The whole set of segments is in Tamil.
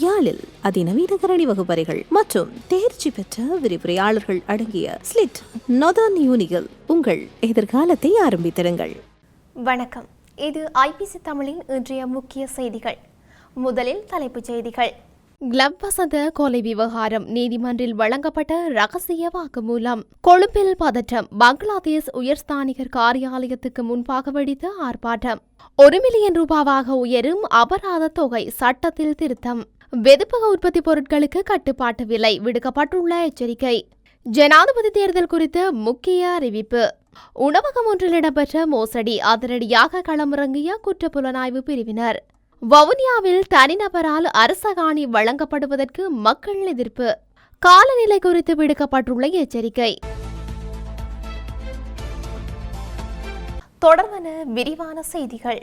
யாழில் அதிநவீன கரணி வகுப்பறைகள் மற்றும் தேர்ச்சி பெற்ற விரிவுரையாளர்கள் அடங்கிய ஸ்லிட் நொதான் யூனிகள் உங்கள் எதிர்காலத்தை ஆரம்பித்திருங்கள் வணக்கம். இது ஐபிசி தமிழின் இன்றைய முக்கிய செய்திகள். முதலில் தலைப்புச் செய்திகள். கிளப் வசந்த கொலை விவகாரம் நீதிமன்றில் வழங்கப்பட்ட ரகசிய வாக்குமூலம். கொழும்பில் பதற்றம். பங்களாதேஷ் உயர்ஸ்தானிகர் காரியாலயத்துக்கு முன்பாக வெடித்த ஆர்ப்பாட்டம். ஒரு மில்லியன் ரூபாவாக உயரும் அபராத தொகை சட்டத்தில் திருத்தம். வெதுப்பக உற்பத்தி பொருட்களுக்கு கட்டுப்பாட்டு விலை விடுக்கப்பட்டுள்ள எச்சரிக்கை. ஜனாதிபதி தேர்தல் குறித்த முக்கிய அறிவிப்பு. உணவகம் ஒன்றில் இடம்பெற்ற மோசடி அதிரடியாக களமிறங்கிய குற்றப்புலனாய்வு பிரிவினர். வவுனியாவில் தனிநபரால் அரசகாணி வழங்கப்படுவதற்கு மக்கள் எதிர்ப்பு. காலநிலை குறித்து விடுக்கப்பட்டுள்ள எச்சரிக்கை. தொடர்பான விரிவான செய்திகள்.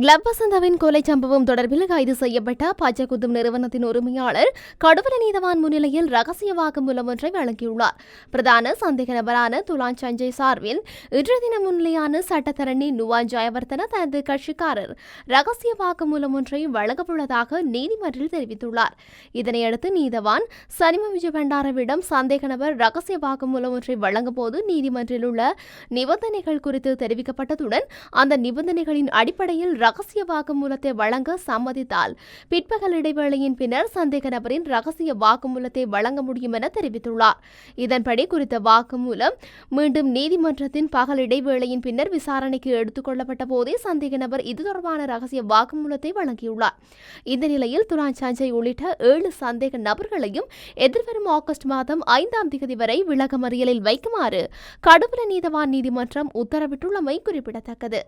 கிளப் வசந்தாவின் கொலை சம்பவம் தொடர்பில் கைது செய்யப்பட்ட பச்சைக்குத்தும் நிறுவனத்தின் உரிமையாளர் கடுவல நீதவான் முன்னிலையில் ரகசிய வாக்குமூலம் ஒன்றை வழங்கியுள்ளார். பிரதான சந்தேக நபரான துலான் சஞ்சய் சார்பில் இன்று தினம் முன்னிலையான சட்டத்தரணி நுவான் ஜெயவர்தன தனது கட்சிக்காரர் ரகசிய வாக்குமூலம் ஒன்றை வழங்கவுள்ளதாக நீதிமன்றில் தெரிவித்துள்ளார். இதனையடுத்து நீதவான் சனிம விஜய் பண்டாரவிடம் சந்தேக நபர் ரகசிய வாக்குமூலம் ஒன்றை வழங்கும்போது நீதிமன்றில் உள்ள நிபந்தனைகள் குறித்து தெரிவிக்கப்பட்டதுடன் அந்த நிபந்தனைகளின் அடிப்படையில் ரகசிய வாக்குமூலத்தை வழங்க சம்மதித்தால் பிற்பகல் இடைவேளையின் பின்னர் சந்தேக நபரின் ரகசிய வாக்குமூலத்தை வழங்க முடியும் என தெரிவித்துள்ளார். இதன்படி குறித்த வாக்குமூலம் மீண்டும் நீதிமன்றத்தின் பகல் இடைவேளையின் பின்னர் விசாரணைக்கு எடுத்துக் கொள்ளப்பட்ட போதே சந்தேக நபர் இது தொடர்பான ரகசிய வாக்குமூலத்தை வழங்கியுள்ளார். இந்த நிலையில் துலான் சஞ்சய் உள்ளிட்ட ஏழு சந்தேக நபர்களையும் எதிர்வரும் ஆகஸ்ட் மாதம் ஐந்தாம் தேதி வரை விளக்கமறியலில் வைக்குமாறு கடுவல நீதவான் நீதிமன்றம் உத்தரவிட்டுள்ளமை குறிப்பிடத்தக்கது.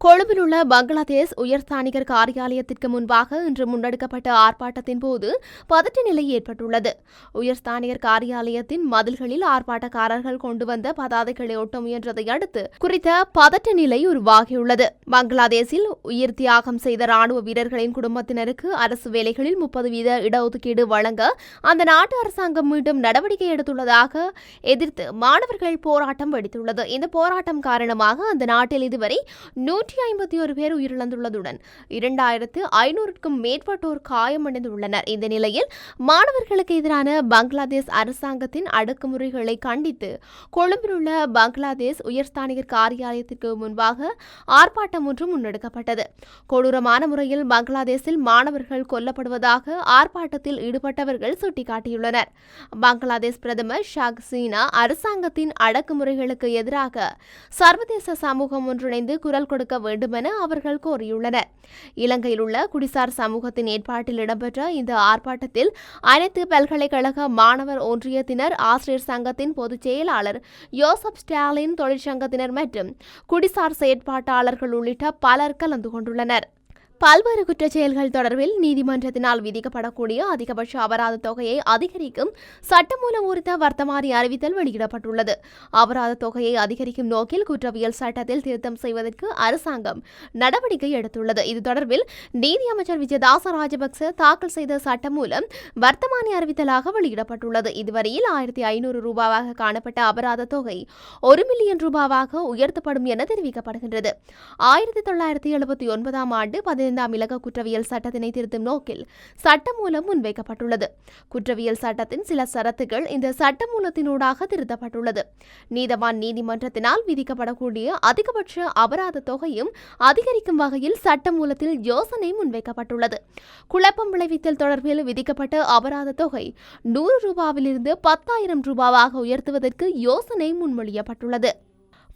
கொழும்பில் உள்ள பங்களாதேஷ் உயர்ஸ்தானிகர் காரியாலயத்திற்கு முன்பாக இன்று முன்னெடுக்கப்பட்ட ஆர்ப்பாட்டத்தின் போது பதட்ட நிலை ஏற்பட்டுள்ளது. உயர்ஸ்தானிகர் காரியாலயத்தின் மதில்களில் ஆர்ப்பாட்டக்காரர்கள் கொண்டு வந்த பதாதைகளை ஒட்ட முயன்றதை அடுத்து குறித்த பதட்ட நிலை உருவாகியுள்ளது. பங்களாதேஷில் உயிர் தியாகம் செய்த ராணுவ வீரர்களின் குடும்பத்தினருக்கு அரசு வேலைகளில் முப்பது வீத இடஒதுக்கீடு வழங்க அந்த நாட்டு அரசாங்கம் மீண்டும் நடவடிக்கை எடுத்துள்ளதாக எதிர்த்து மாணவர்கள் போராட்டம் வெடித்துள்ளது. இந்த போராட்டம் காரணமாக அந்த நாட்டில் இதுவரை நூறு நூற்றி ஐம்பத்தி ஒரு பேர் உயிரிழந்துள்ளதுடன் இரண்டாயிரத்து ஐநூறுக்கும் மேற்பட்டோர் காயமடைந்துள்ளனர். இந்த நிலையில் மாணவர்களுக்கு எதிரான பங்களாதேஷ் அரசாங்கத்தின் அடக்குமுறைகளை கண்டித்து கொழும்பில் உள்ள பங்களாதேஷ் உயர்ஸ்தானிகர் காரியாலயத்திற்கு முன்பாக ஆர்ப்பாட்டம் ஒன்று முன்னெடுக்கப்பட்டது. கொடூரமான முறையில் பங்களாதேஷில் மாணவர்கள் கொல்லப்படுவதாக ஆர்ப்பாட்டத்தில் ஈடுபட்டவர்கள் சுட்டிக்காட்டியுள்ளனர். பங்களாதேஷ் பிரதமர் ஷாக் சீனா அரசாங்கத்தின் அடக்குமுறைகளுக்கு எதிராக சர்வதேச சமூகம் ஒன்றிணைந்து குரல் கொடுக்க வேண்டுமென அவர்கள் கோரியுள்ளனர். இலங்கையில் உள்ள குடிசார் சமூகத்தின் ஏற்பாட்டில் இடம்பெற்ற இந்த ஆர்ப்பாட்டத்தில் அனைத்து பல்கலைக்கழக மாணவர் ஒன்றியத்தினர் ஆசிரியர் சங்கத்தின் பொதுச் செயலாளர் யோசப் ஸ்டாலின் தொழிற்சங்கத்தினர் மற்றும் குடிசார் செயற்பாட்டாளர்கள் உள்ளிட்ட பலர் கலந்து கொண்டுள்ளனர். பல்வேறு குற்றச் செயல்கள் தொடர்பில் நீதிமன்றத்தினால் விதிக்கப்படக்கூடிய அதிகபட்ச அபராத தொகையை அதிகரிக்கும் சட்டமூலம் குறித்த வர்த்தமானி அறிவித்தல் வெளியிடப்பட்டுள்ளது. அபராத தொகையை அதிகரிக்கும் நோக்கில் குற்றவியல் சட்டத்தில் திருத்தம் செய்வதற்கு அரசாங்கம் நடவடிக்கை எடுத்துள்ளது. இது தொடர்பில் நீதியமைச்சர் விஜயதாச ராஜபக்ச தாக்கல் செய்த சட்டமூலம் வர்த்தமானி அறிவித்தலாக வெளியிடப்பட்டுள்ளது. இதுவரையில் ஆயிரத்தி ஐநூறு ரூபாவாக காணப்பட்ட அபராத தொகை ஒரு மில்லியன் ரூபாவாக உயர்த்தப்படும் என தெரிவிக்கப்படுகின்றது. ஆயிரத்தி தொள்ளாயிரத்தி எழுபத்தி ஒன்பதாம் ஆண்டு பதினைந்தாம் இலக்க குற்றவியல் சட்டத்தினை திருத்தும் நோக்கில் சட்டமூலம் முன்வைக்கப்பட்டுள்ளது. குற்றவியல் சட்டத்தின் சில சரத்துகள் இந்த சட்டமூலத்தினூடாக திருத்தப்பட்டுள்ளது. நீதவான் நீதிமன்றத்தினால் விதிக்கப்படக்கூடிய அதிகபட்ச அபராத தொகையும் அதிகரிக்கும் வகையில் சட்டமூலத்தில் யோசனை முன்வைக்கப்பட்டுள்ளது. குழப்பம் விளைவித்தல் தொடர்பில் விதிக்கப்பட்ட அபராத தொகை நூறு ரூபாவிலிருந்து பத்தாயிரம் ரூபாவாக உயர்த்துவதற்கு யோசனை முன்மொழியப்பட்டுள்ளது.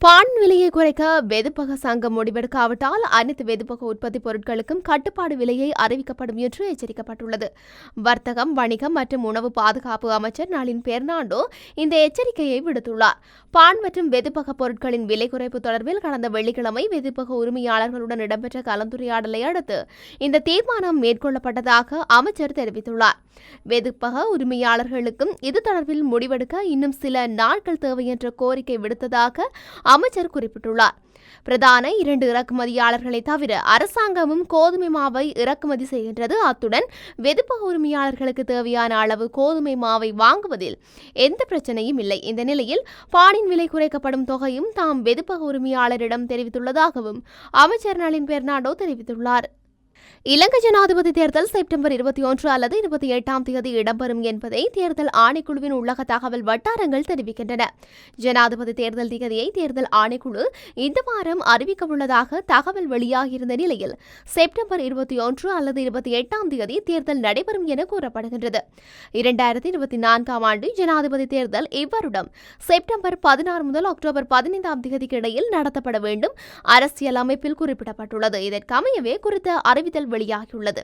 பான் விலையை குறைக்க வெதுப்பக சங்கம் முடிவெடுக்காவிட்டால் அனைத்து வெதுப்பக உற்பத்தி பொருட்களுக்கும் கட்டுப்பாடு விலையை அறிவிக்கப்படும் என்று எச்சரிக்கப்பட்டுள்ளது. வர்த்தகம் வணிகம் மற்றும் உணவு பாதுகாப்பு அமைச்சர் நளின் பெர்னாண்டோ இந்த எச்சரிக்கையை விடுத்துள்ளார். பான் மற்றும் வெதுப்பக பொருட்களின் விலை குறைப்பு தொடர்பில் கடந்த வெள்ளிக்கிழமை வெதுப்பக உரிமையாளர்களுடன் இடம்பெற்ற கலந்துரையாடலை அடுத்து இந்த தீர்மானம் மேற்கொள்ளப்பட்டதாக அமைச்சர் தெரிவித்துள்ளார். வெதுப்பக உரிமையாளர்களுக்கும் இது தொடர்பில் முடிவெடுக்க இன்னும் சில நாட்கள் தேவை என்ற கோரிக்கை விடுத்ததாக அமைச்சர் குறிப்பிட்டுள்ளார். பிரதான இரண்டு இறக்குமதியாளர்களை தவிர அரசாங்கமும் கோதுமை மாவை இறக்குமதி செய்கின்றது. அத்துடன் வெதுப்பக உரிமையாளர்களுக்கு தேவையான அளவு கோதுமை மாவை வாங்குவதில் எந்த பிரச்சனையும் இல்லை. இந்த நிலையில் பாலின் விலை குறைக்கப்படும் தொகையும் தாம் வெதுப்பக உரிமையாளரிடம் தெரிவித்துள்ளதாகவும் அமைச்சர் நளின் பெர்னாடோ தெரிவித்துள்ளார். இலங்கை ஜனாதிபதி தேர்தல் செப்டம்பர் இருபத்தி ஒன்று அல்லது இருபத்தி எட்டாம் தேதி இடம்பெறும் என்பதை தேர்தல் ஆணைக்குழுவின் உள்ளக தகவல் வட்டாரங்கள் தெரிவிக்கின்றன. ஜனாதிபதி தேர்தல் திகதியை தேர்தல் ஆணைக்குழு இந்த வாரம் அறிவிக்க உள்ளதாக தகவல் வெளியாகியிருந்த நிலையில் செப்டம்பர் இருபத்தி ஒன்று அல்லது இருபத்தி எட்டாம் தேதி தேர்தல் நடைபெறும் என கூறப்படுகின்றது. இரண்டாயிரத்தி இருபத்தி நான்காம் ஆண்டு ஜனாதிபதி தேர்தல் இவ்வருடம் செப்டம்பர் பதினாறு முதல் அக்டோபர் பதினைந்தாம் தேதிக்கு இடையில் நடத்தப்பட வேண்டும் அரசியல் அமைப்பில் குறிப்பிடப்பட்டுள்ளது. இதற்கமையவே குறித்த அறிவித்தல் வெளியாகியுள்ளது.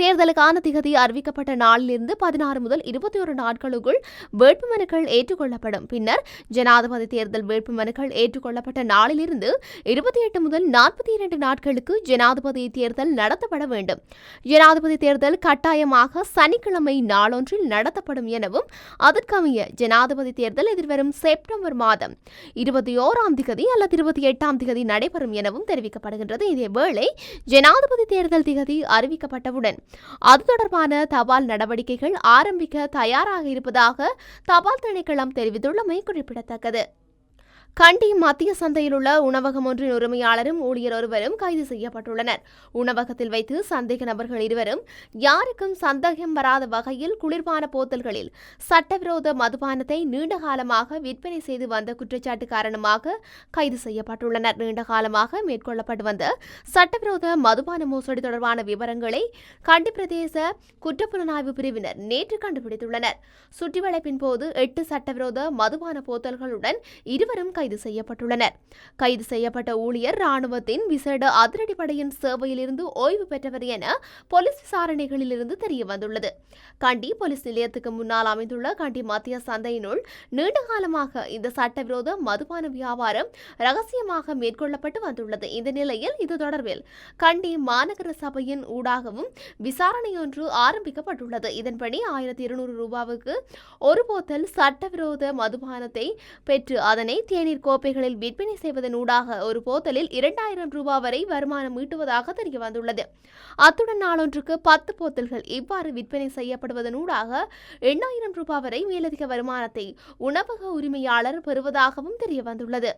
தேர்தலுக்கான திகதி அறிவிக்கப்பட்ட நாளிலிருந்து பதினாறு முதல் இருபத்தி ஒரு நாட்களுக்குள் வேட்புமனுக்கள் ஏற்றுக்கொள்ளப்படும். பின்னர் ஜனாதிபதி தேர்தல் வேட்புமனுக்கள் ஏற்றுக்கொள்ளப்பட்ட நாளிலிருந்து இருபத்தி எட்டு முதல் நாற்பத்தி இரண்டு நாட்களுக்கு ஜனாதிபதி தேர்தல் நடத்தப்பட வேண்டும். ஜனாதிபதி தேர்தல் கட்டாயமாக சனிக்கிழமை நாளொன்றில் நடத்தப்படும் எனவும் அதற்கமைய ஜனாதிபதி தேர்தல் எதிர்வரும் செப்டம்பர் மாதம் இருபத்தி ஓராம் திகதி அல்லது இருபத்தி எட்டாம் திகதி நடைபெறும் எனவும் தெரிவிக்கப்படுகின்றது. இதேவேளை ஜனாதிபதி தேர்தல் திகதி அறிவிக்கப்பட்டவுடன். அது தொடர்பான தபால் நடவடிக்கைகள் ஆரம்பிக்க தயாராக இருப்பதாக தபால் திணைக்களம் தெரிவித்துள்ளமை குறிப்பிடத்தக்கது. கண்டி மத்திய சந்தையில் உள்ள உணவகம் ஒன்றின் உரிமையாளரும் ஊழியர் ஒருவரும் கைது செய்யப்பட்டுள்ளனர். உணவகத்தில் வைத்து சந்தேக நபர்கள் இருவரும் யாருக்கும் சந்தேகம் வராத வகையில் குளிர்பான போத்தல்களில் சட்டவிரோத மதுபானத்தை நீண்ட காலமாக விற்பனை செய்து வந்த குற்றச்சாட்டு காரணமாக கைது செய்யப்பட்டுள்ளனர். நீண்ட காலமாக மேற்கொள்ளப்பட்டு வந்த சட்டவிரோத மதுபான மோசடி தொடர்பான விவரங்களை கண்டி பிரதேச குற்றப்புலனாய்வு பிரிவினர் நேற்று கண்டுபிடித்துள்ளனர். சுற்றிவளைப்பின் போது எட்டு சட்டவிரோத மதுபான போத்தல்களுடன் இருவரும் கைது கைது செய்யப்பட்டுள்ளனர். கைது செய்யப்பட்ட ஊழியர் ராணுவத்தின் விசேட அதிரடிப்படையின் சேவையிலிருந்து ஓய்வு பெற்றவர் என போலீஸ் விசாரணைகளிலிருந்து தெரிய வந்துள்ளது கண்டி போலீஸ் நிலையத்துக்கு முன்னால் அமைந்துள்ள கண்டி மத்திய சந்தையினுள் நீண்ட காலமாக இந்த சட்டவிரோத மதுபான வியாபாரம் ரகசியமாக மேற்கொள்ளப்பட்டு வந்துள்ளது. இந்த நிலையில் இது தொடர்பில் கண்டி மாநகர சபையின் ஊடாகவும் விசாரணை ஒன்று ஆரம்பிக்கப்பட்டுள்ளது. இதன்படி ஆயிரத்தி இருநூறு ரூபாவுக்கு ஒரு போத்தல் சட்டவிரோத மதுபானத்தை பெற்று அதனை தேநீர் கோப்பைகளில் விற்பனை செய்வதனூடாக ஒரு போத்தலில் இரண்டாயிரம் ரூபாய் வரை வருமானம் ஈட்டுவதாக தெரிய வந்துள்ளது. அத்துடன் நாளொன்றுக்கு பத்து போத்தல்கள் இவ்வாறு விற்பனை செய்யப்படுவதனூடாக எண்ணாயிரம் ரூபாய் வரை மேலதிக வருமானத்தை உணவக உரிமையாளர் பெறுவதாகவும் தெரிய வந்துள்ளது.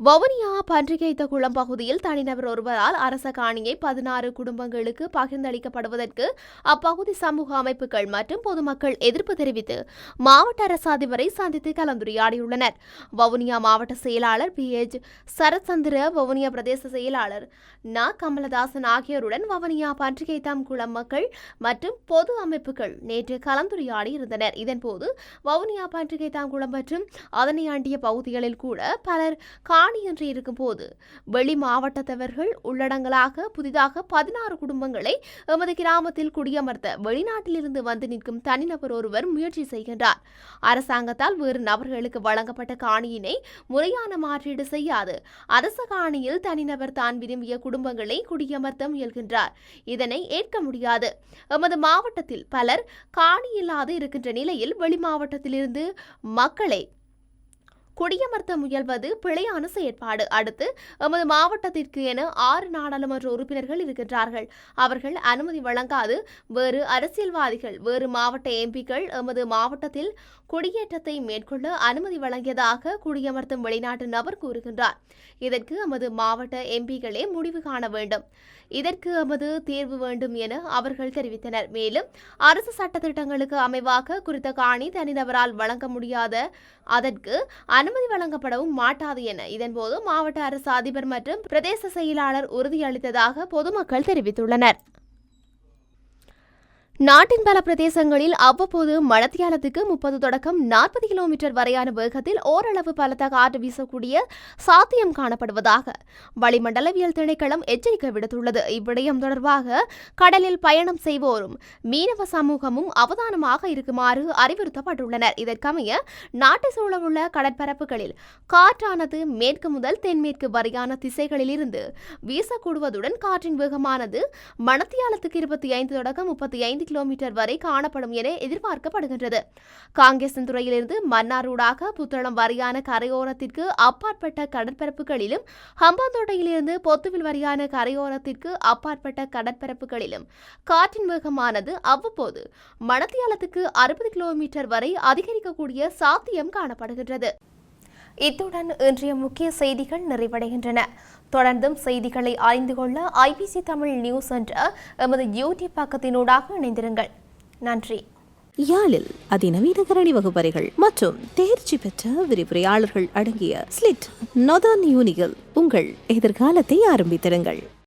வவுனியா பன்றிகைத்த குளம் பகுதியில் தனிநபர் ஒருவரால் அரச காணியை பதினாறு குடும்பங்களுக்கு பகிர்ந்தளிக்கப்படுவதற்கு அப்பகுதி சமூக அமைப்புகள் மற்றும் பொதுமக்கள் எதிர்ப்பு தெரிவித்து மாவட்ட அரசு அதிபரை சந்தித்து கலந்துரையாடியுள்ளனர். வவுனியா மாவட்ட செயலாளர் பி. எச். சரத்சந்திர வவுனியா பிரதேச செயலாளர் ந. கமலதாசன் ஆகியோருடன் வவுனியா பன்றிகைத்தாம் குளம் மக்கள் மற்றும் பொது அமைப்புகள் நேற்று கலந்துரையாடி இருந்தனர் இதன்போது வவுனியா பன்றிகைத்தாம் குளம் மற்றும் அதனை ஆண்டிய பகுதிகளில் கூட பலர் காணியன்று இருக்கும்போது வெளி மாவட்டத்தவர்கள் உள்ளடங்கலாக புதிதாக பதினாறு குடும்பங்களை எமது கிராமத்தில் குடியமர்த்த வெளிநாட்டிலிருந்து வந்து நிற்கும் தனிநபர் ஒருவர் முயற்சி செய்கின்றார். அரசாங்கத்தால் வேறு நபர்களுக்கு வழங்கப்பட்ட காணியினை முறையான மாற்றீடு செய்யாது. அரச காணியில் தனிநபர் தான் விரும்பிய குடும்பங்களை குடியமர்த்த முயல்கின்றார். இதனை ஏற்க முடியாது. எமது மாவட்டத்தில் பலர் காணி இல்லாது இருக்கின்ற நிலையில் வெளி மாவட்டத்திலிருந்து மக்களை குடியமர்த்த முயல்வது பிழையான செயற்பாடு. அடுத்து எமது மாவட்டத்திற்கு என ஆறு நாடாளுமன்ற உறுப்பினர்கள் இருக்கின்றார்கள். அவர்கள் அனுமதி வழங்காது. வேறு அரசியல்வாதிகள் வேறு மாவட்ட எம்பிக்கள் எமது மாவட்டத்தில் குடியேற்றத்தை மேற்கொள்ள அனுமதி வழங்கியதாக குடியமர்த்தும் வெளிநாட்டு நபர் கூறுகின்றார். இதற்கு எமது மாவட்ட எம்பிகளே முடிவு காண வேண்டும். இதற்கு எமது தீர்வு வேண்டும் என அவர்கள் தெரிவித்தனர். மேலும் அரசு சட்டத்திட்டங்களுக்கு அமைவாக குறித்த காணி தனிநபரால் வழங்க முடியாத அதற்கு அனுமதி வழங்கப்படவும் மாட்டாது என. இதன்போது மாவட்ட அரசு அதிபர் மற்றும் பிரதேச செயலாளர் உறுதியளித்ததாக பொதுமக்கள் தெரிவித்துள்ளனர். நாட்டின் பல பிரதேசங்களில் அவ்வப்போது மழத்தியாலத்துக்கு முப்பது தொடக்கம் நாற்பது கிலோமீட்டர் வரையான வேகத்தில் ஓரளவு பலத்த காற்று வீசக்கூடிய சாத்தியம் காணப்படுவதாக வளிமண்டலவியல் திணைக்களம் எச்சரிக்கை விடுத்துள்ளது. இவ்விடயம் தொடர்பாக கடலில் பயணம் செய்வோரும் மீனவ சமூகமும் அவதானமாக இருக்குமாறு அறிவுறுத்தப்பட்டுள்ளனர். இதற்கமைய நாட்டை சூழவுள்ள கடற்பரப்புகளில் காற்றானது மேற்கு முதல் தென்மேற்கு வரையான திசைகளிலிருந்து வீசக்கூடுவதுடன் காற்றின் வேகமானது மணத்தியாலத்துக்கு இருபத்தி ஐந்து தொடக்கம் முப்பத்தி ஐந்து கிலோமீட்டர் வரை காணப்படும் என எதிர்பார்க்கப்படுகின்றது. காங்கேசன் துறையிலிருந்து மன்னாரூடாக புத்தளம் வரையான கரையோரத்திற்கு அப்பாற்பட்ட கடற்பரப்புகளிலும் ஹம்பாந்தோட்டையிலிருந்து பொத்துவில் வரையான கரையோரத்திற்கு அப்பாற்பட்ட கடற்பரப்புகளிலும் காற்றின் வேகமானது அவ்வப்போது மணத்தியாலத்துக்கு அறுபது கிலோமீட்டர் வரை அதிகரிக்கக்கூடிய சாத்தியம் காணப்படுகின்றது. இத்துடன் இன்றைய முக்கிய செய்திகள் நிறைவடைகின்றன. தொடர்ந்தும் செய்திகளை அறிந்து கொள்ள ஐபிசி தமிழ் நியூஸ் என்ற எமது யூடியூப் பக்கத்தினூடாக இணைந்திருங்கள். நன்றி. யாழில் அதிநவீன கரணி வகுப்பறைகள் மற்றும் தேர்ச்சி பெற்ற விரிவுரையாளர்கள் அடங்கிய ஸ்லிட் நொதான் யூனிகள் உங்கள் எதிர்காலத்தை ஆரம்பித்திருங்கள்